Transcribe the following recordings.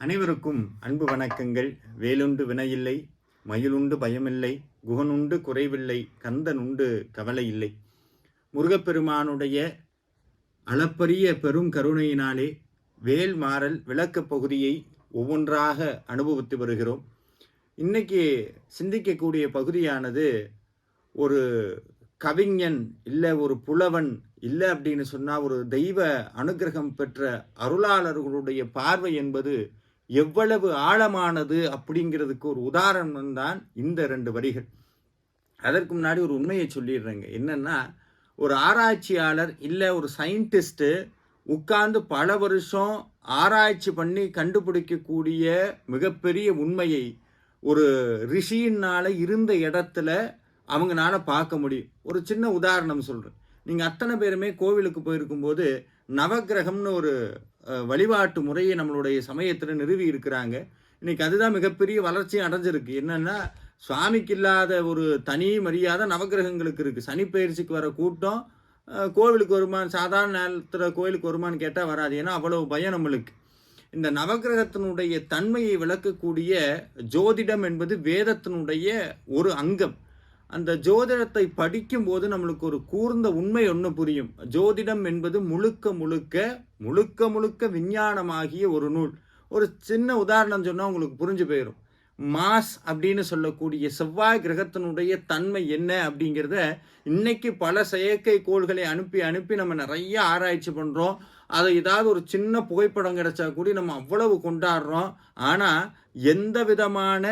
அனைவருக்கும் அன்பு வணக்கங்கள். வேலுண்டு வினையில்லை மயிலுண்டு பயமில்லை குகனுண்டு குறைவில்லை கந்தன் உண்டு கவலை இல்லை முருகப்பெருமானுடைய அளப்பரிய பெரும் கருணையினாலே வேல் மாறல் விளக்கப் பகுதியை ஒவ்வொன்றாக அனுபவித்து வருகிறோம். இன்னைக்கு சிந்திக்கக்கூடிய பகுதியானது ஒரு கவிஞன் இல்லை ஒரு புலவன் இல்லை அப்படின்னு சொன்னால் ஒரு தெய்வ அனுக்கிரகம் பெற்ற அருளாளர்களுடைய பார்வை என்பது எவ்வளவு ஆழமானது அப்படிங்கிறதுக்கு ஒரு உதாரணம் தான் இந்த ரெண்டு வரிகள். அதற்கு முன்னாடி ஒரு உண்மையை சொல்லிடுறேங்க. என்னன்னா ஒரு ஆராய்ச்சியாளர் இல்லை ஒரு சயின்டிஸ்ட்டு உட்கார்ந்து பல வருஷம் ஆராய்ச்சி பண்ணி கண்டுபிடிக்கக்கூடிய மிகப்பெரிய உண்மையை ஒரு ரிஷியினால் இருந்த இடத்துல அவங்கனால பார்க்க முடியும். ஒரு சின்ன உதாரணம் சொல்கிறேன் நீங்கள் அத்தனை பேருமே கோவிலுக்கு போயிருக்கும்போது நவக்கிரகம்னு ஒரு வழிபாட்டு முறையை நம்மளுடைய சமயத்தில் நிறுவி இருக்கிறாங்க. இன்னைக்கு அதுதான் மிகப்பெரிய வளர்ச்சி அடைஞ்சிருக்கு. என்னன்னா சுவாமிக்கு இல்லாத ஒரு தனி மரியாதை நவக்கிரகங்களுக்கு இருக்குது சனி பயிற்சிக்கு வர கூட்டம் கோவிலுக்கு வருமான்னு சாதாரண நேரத்தில் கோவிலுக்கு வருமான்னு கேட்டால் வராது. ஏன்னா அவ்வளவு பயம் நம்மளுக்கு. இந்த நவக்கிரகத்தினுடைய தன்மையை விளக்கக்கூடிய ஜோதிடம் என்பது வேதத்தினுடைய ஒரு அங்கம். அந்த ஜோதிடத்தை படிக்கும்போது நம்மளுக்கு ஒரு கூர்ந்த உண்மை ஒன்று புரியும். ஜோதிடம் என்பது முழுக்க முழுக்க முழுக்க முழுக்க விஞ்ஞானமாகிய ஒரு நூல். ஒரு சின்ன உதாரணம் சொன்னால் உங்களுக்கு புரிஞ்சு போயிடும் மாஸ் அப்படின்னு சொல்லக்கூடிய செவ்வாய் கிரகத்தினுடைய தன்மை என்ன அப்படிங்கிறத இன்னைக்கு பல செயற்கை கோள்களை அனுப்பி அனுப்பி நம்ம நிறைய ஆராய்ச்சி பண்ணுறோம் அதை ஏதாவது ஒரு சின்ன புகைப்படம் கிடைச்சா கூட நம்ம அவ்வளவு கொண்டாடுறோம். ஆனால் எந்த விதமான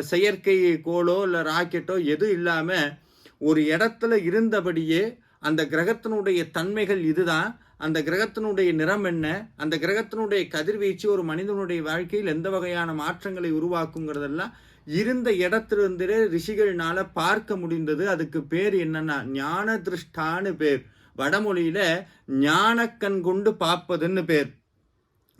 செயற்கை கோளோ இல்லை ராக்கெட்டோ எதுவும் இல்லாமல் ஒரு இடத்துல இருந்தபடியே அந்த கிரகத்தினுடைய தன்மைகள் இதுதான். அந்த கிரகத்தினுடைய நிறம் என்ன? அந்த கிரகத்தினுடைய கதிர்வீச்சு ஒரு மனிதனுடைய வாழ்க்கையில் எந்த வகையான மாற்றங்களை உருவாக்குங்கிறதெல்லாம் இருந்த இடத்திலிருந்தே ரிஷிகள்னால பார்க்க முடிந்தது. அதுக்கு பேர் என்னன்னா ஞான திருஷ்டான்னு பேர். வடமொழியில ஞானக்கண் கொண்டு பார்ப்பதுன்னு பேர்.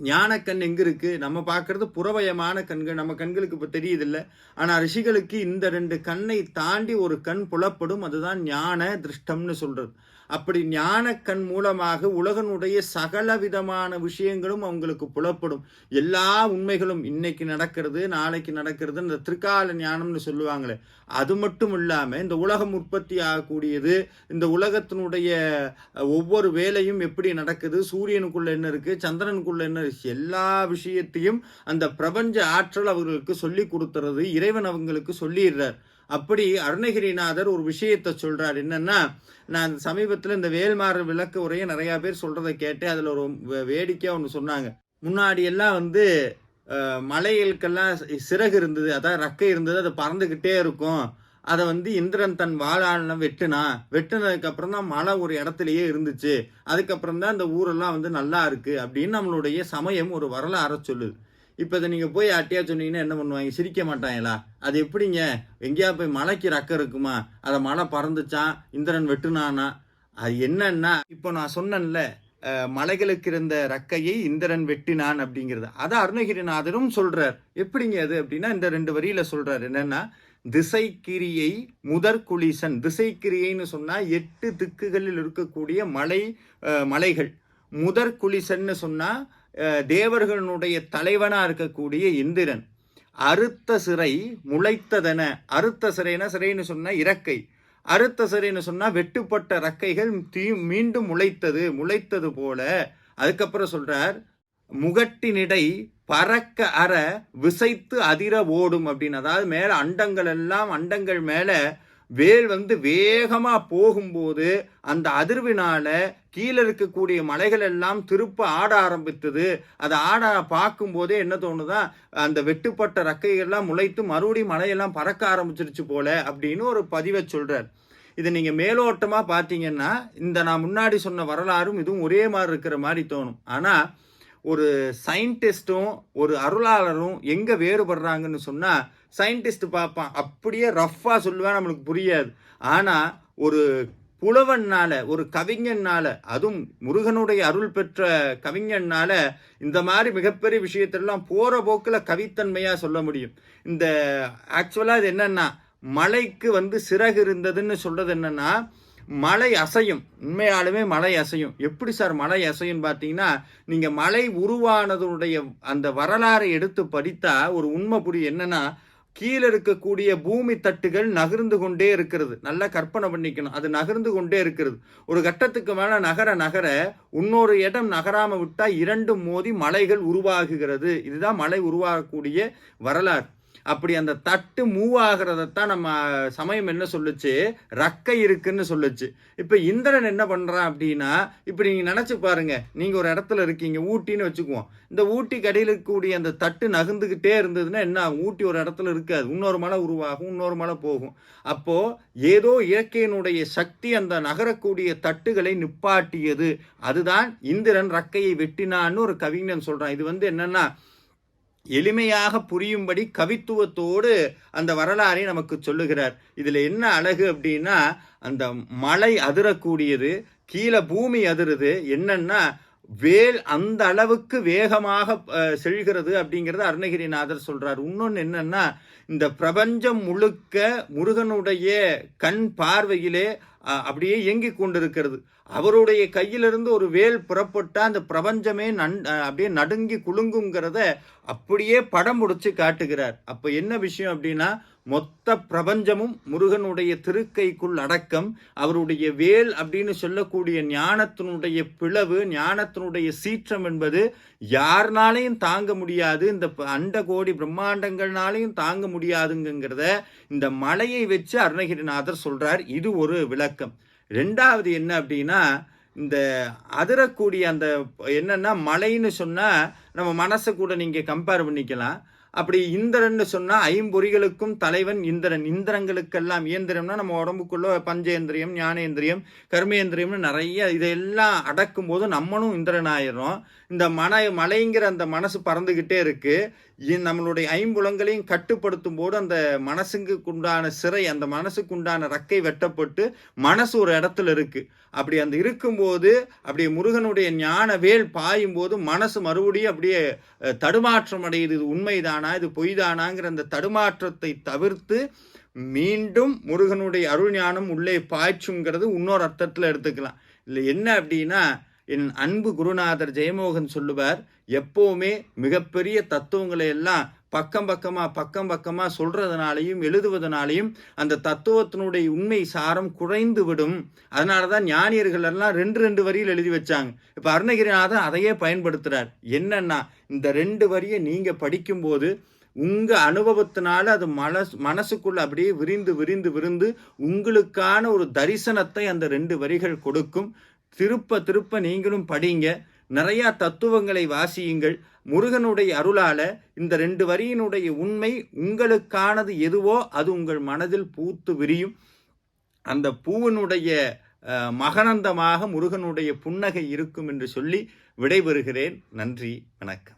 ஞானக்கண் எங்கே இருக்குது நம்ம பார்க்கறது புறவயமான கண்கள். நம்ம கண்களுக்கு இப்போ தெரியுதில்ல. ஆனால் ரிஷிகளுக்கு இந்த ரெண்டு கண்ணை தாண்டி ஒரு கண் புலப்படும். அதுதான் ஞான திருஷ்டம்னு சொல்றது. அப்படி ஞான கண் மூலமாக உலகனுடைய சகல விதமான விஷயங்களும் அவங்களுக்கு புலப்படும். எல்லா உண்மைகளும் இன்னைக்கு நடக்கிறது நாளைக்கு நடக்கிறது இந்த திருக்கால ஞானம்னு சொல்லுவாங்களே அது மட்டும் இல்லாமல் இந்த உலகம் உற்பத்தி ஆகக்கூடியது இந்த உலகத்தினுடைய ஒவ்வொரு வேலையும் எப்படி நடக்குது சூரியனுக்குள்ள என்ன இருக்கு சந்திரனுக்குள்ள என்ன இருக்கு எல்லா விஷயத்தையும் அந்த பிரபஞ்ச ஆற்றல் அவர்களுக்கு சொல்லி கொடுத்துறது இறைவன் அவங்களுக்கு சொல்லிடுறார். அப்படி அருணகிரிநாதர் ஒரு விஷயத்தை சொல்கிறார் என்னன்னா நான் சமீபத்தில் இந்த வேல்மாறு விளக்கு உரையை நிறையா பேர் சொல்கிறத கேட்டு அதில் ஒரு வேடிக்கையாக ஒன்று சொன்னாங்க. முன்னாடி எல்லாம் வந்து மலைகளுக்கெல்லாம் சிறகு இருந்தது. அதான் ரக்கை இருந்தது. அது பறந்துக்கிட்டே இருக்கும். அதை வந்து இந்திரன் தன் வாழால வெட்டுனா வெட்டினதுக்கப்புறம் தான் மழை ஒரு இடத்துலயே இருந்துச்சு. அதுக்கப்புறம் தான் இந்த ஊரெல்லாம் வந்து நல்லா இருக்கு அப்படின்னு நம்மளுடைய சமயம் ஒரு வரலாறை சொல்லுது. இப்போ இதை நீங்கள் போய் யார்ட்டையா சொன்னீங்கன்னா என்ன பண்ணுவாங்க? சிரிக்க மாட்டாங்களா? அது எப்படிங்க? எங்கேயா போய் மலைக்கு ரக்கம் இருக்குமா? அதை மழை பறந்துச்சான் இந்திரன் வெட்டுனானா? அது என்னன்னா இப்போ நான் சொன்னேன்ல மலைகளுக்கு இருந்த ரக்கையை இந்திரன் வெட்டினான் அப்படிங்கிறது. அதை அருணகிரிநாதரும் சொல்றார். எப்படிங்க அது அப்படின்னா இந்த ரெண்டு வரியில சொல்கிறார் என்னன்னா திசைக்கிரியை முதற்குளிசன் திசைக்கிரியைன்னு சொன்னால் எட்டு திக்குகளில் இருக்கக்கூடிய மலை மலைகள். முதற்குளிசன்னு சொன்னால் தேவர்களுடைய தலைவனாக இருக்கக்கூடிய இந்திரன். அறுத்த சிறை முளைத்ததென அறுத்த சிறைனா சிறைன்னு சொன்னால் இறக்கை. அறுத்த சிறைன்னு சொன்னால் வெட்டுப்பட்ட ரக்கைகள் தீ மீண்டும் முளைத்தது முளைத்தது போல. அதுக்கப்புறம் சொல்கிறார் முகட்டினிடை பறக்க அற விசைத்து அதிர ஓடும் அப்படின்னு. அதாவது மேலே அண்டங்கள் எல்லாம் அண்டங்கள் மேலே வேல் வந்து வேகமாக போகும்போது அந்த அதிர்வினால கீழே இருக்கக்கூடிய மலைகள் எல்லாம் திருப்ப ஆட ஆரம்பித்தது. அதை ஆட பார்க்கும்போதே என்ன தோணுதான் அந்த வெட்டுப்பட்ட ரக்கைகள்லாம் முளைத்து மறுபடியும் மலையெல்லாம் பறக்க ஆரம்பிச்சிருச்சு போல அப்படின்னு ஒரு பதிவை சொல்கிறார் இதை நீங்கள் மேலோட்டமாக பார்த்தீங்கன்னா இந்த நான் முன்னாடி சொன்ன வரலாறும் இதுவும் ஒரே மாதிரி இருக்கிற மாதிரி தோணும். ஆனால் ஒரு சயின்டிஸ்ட்டும் ஒரு அருளாளரும் எங்கே வேறுபடுறாங்கன்னு சொன்னால் சயின்டிஸ்ட் பார்ப்பான். அப்படியே ரஃப்பாக சொல்லுவேன் நம்மளுக்கு புரியாது. ஆனால் ஒரு புலவன்னால் ஒரு கவிஞன்னால் அதுவும் முருகனுடைய அருள் பெற்ற கவிஞனால இந்த மாதிரி மிகப்பெரிய விஷயத்தெல்லாம் போகிற போக்கில் கவித்தன்மையாக சொல்ல முடியும். இந்த ஆக்சுவலாக இது என்னென்னா மலைக்கு வந்து சிறகு இருந்ததுன்னு சொல்கிறது என்னென்னா மலை அசையும். உண்மையாலுமே மலை அசையும். எப்படி சார் மலை அசையும் பார்த்தீங்கன்னா நீங்கள் மலை உருவானதுடைய அந்த வரலாறை எடுத்து படித்தா ஒரு உண்மை புரியும் என்னன்னா கீழே இருக்கக்கூடிய பூமி தட்டுகள் நகர்ந்து கொண்டே இருக்கிறது. நல்லா கற்பனை பண்ணிக்கணும். அது நகர்ந்து கொண்டே இருக்கிறது. ஒரு கட்டத்துக்கு மேலே நகர நகர இன்னொரு இடம் நகராமல் விட்டால் இரண்டு மோதி மலைகள் உருவாகுகிறது. இதுதான் மலை உருவாகக்கூடிய வரலாறு. அப்படி அந்த தட்டு மூவ் ஆகிறதத்தான் நம்ம சமயம் என்ன சொல்லுச்சு? ரக்கை இருக்குன்னு சொல்லுச்சு. இப்போ இந்திரன் என்ன பண்ணுறான் அப்படின்னா இப்படி நீங்கள் நினச்சி பாருங்க. நீங்கள் ஒரு இடத்துல இருக்கீங்க ஊட்டின்னு வச்சுக்குவோம். இந்த ஊட்டி கடையில் இருக்கக்கூடிய அந்த தட்டு நகர்ந்துக்கிட்டே இருந்ததுன்னா என்ன ஆகும்? ஊட்டி ஒரு இடத்துல இருக்காது. இன்னொரு மலை உருவாகும் இன்னொரு மலை போகும். அப்போது ஏதோ இயற்கையினுடைய சக்தி அந்த நகரக்கூடிய தட்டுகளை நிப்பாட்டியது. அதுதான் இந்திரன் ரக்கையை வெட்டினான்னு ஒரு கவிஞன் சொல்கிறான் இது வந்து என்னென்னா எளிமையாக புரியும்படி கவித்துவத்தோடு அந்த வரலாறை நமக்கு சொல்லுகிறார். இதில் என்ன அழகு அப்படின்னா அந்த மலை அதிரக்கூடியது கீழே பூமி அதிருது என்னன்னா வேல் அந்த அளவுக்கு வேகமாக செல்கிறது அப்படிங்கிறத அருணகிரிநாதர் சொல்றார். இன்னொன்று என்னன்னா இந்த பிரபஞ்சம் முழுக்க முருகனுடைய கண் பார்வையிலே அப்படியே இயங்கிக் கொண்டிருக்கிறது. அவருடைய கையிலிருந்து ஒரு வேல் புறப்பட்டா அந்த பிரபஞ்சமே நன் அப்படியே நடுங்கி குலுங்குங்கிறத அப்படியே படம் முடிச்சு காட்டுகிறார். அப்போ என்ன விஷயம் அப்படின்னா மொத்த பிரபஞ்சமும் முருகனுடைய திருக்கைக்குள் அடக்கம் அவருடைய வேல் அப்படின்னு சொல்லக்கூடிய ஞானத்தினுடைய பிளவு ஞானத்தினுடைய சீற்றம் என்பது யாருனாலையும் தாங்க முடியாது இந்த அண்ட கோடி பிரம்மாண்டங்கள்னாலையும் தாங்க முடியாதுங்கிறத இந்த மலையை வச்சு அருணகிரிநாதர் சொல்றார். இது ஒரு விளக்கம். ரெண்டாவது என்ன அப்படின்னா இந்த அதிரக்கூடிய அந்த என்னென்னா மலைன்னு சொன்னால் நம்ம மனசை கூட நீங்கள் கம்பேர் பண்ணிக்கலாம். அப்படி இந்திரன்னு சொன்னால் ஐம்பொறிகளுக்கும் தலைவன் இந்திரன். இந்திரங்களுக்கெல்லாம் இயந்திரம்னா நம்ம உடம்புக்குள்ள பஞ்சேந்திரியம் ஞானேந்திரியம் கர்மேந்திரியம்னு நிறைய இதையெல்லாம் அடக்கும் போது நம்மளும் இந்திரன் ஆயிரும் இந்த மன மலைங்கிற அந்த மனசு பறந்துக்கிட்டே இருக்குது நம்மளுடைய ஐம்புலங்களையும் கட்டுப்படுத்தும் போது அந்த மனசுக்கு உண்டான சிறை அந்த மனசுக்கு உண்டான ரக்கை வெட்டப்பட்டு மனசு ஒரு இடத்துல இருக்கு. அப்படி அந்த இருக்கும்போது அப்படியே முருகனுடைய ஞான வேல் பாயும் போது மனசு மறுபடியும் அப்படியே தடுமாற்றம் அடையுது. இது உண்மைதானா? இது பொய்தானாங்கிற அந்த தடுமாற்றத்தை தவிர்த்து மீண்டும் முருகனுடைய அருள் ஞானம் உள்ளே பாய்ச்சுங்கிறது இன்னொரு அர்த்தத்தில் எடுத்துக்கலாம். இல்லை என்ன அப்படின்னா என் அன்பு குருநாதர் ஜெயமோகன் சொல்லுவார் எப்போவுமே மிகப்பெரிய தத்துவங்களை எல்லாம் பக்கம் பக்கமாக பக்கம் பக்கமாக சொல்கிறதுனாலையும் எழுதுவதனாலையும் அந்த தத்துவத்தினுடைய உண்மை சாரம் குறைந்து விடும் அதனால தான் ஞானியர்கள் எல்லாம் ரெண்டு ரெண்டு வரியில் எழுதி வச்சாங்க. இப்போ அருணகிரிநாதன் அதையே பயன்படுத்துகிறார் என்னன்னா இந்த ரெண்டு வரியை நீங்கள் படிக்கும்போது உங்கள் அனுபவத்தினால அது மனசு மனசுக்குள்ள அப்படியே விரிந்து விரிந்து விரிந்து உங்களுக்கான ஒரு தரிசனத்தை அந்த ரெண்டு வரிகள் கொடுக்கும். திருப்ப திருப்ப நீங்களும் படிங்க. நிறையா தத்துவங்களை வாசியுங்கள். முருகனுடைய அருளால இந்த ரெண்டு வரியினுடைய உண்மை உங்களுக்கானது எதுவோ அது உங்கள் மனதில் பூத்து விரியும். அந்த பூவினுடைய மகனந்தமாக முருகனுடைய புன்னகை இருக்கும் என்று சொல்லி விடைபெறுகிறேன். நன்றி வணக்கம்.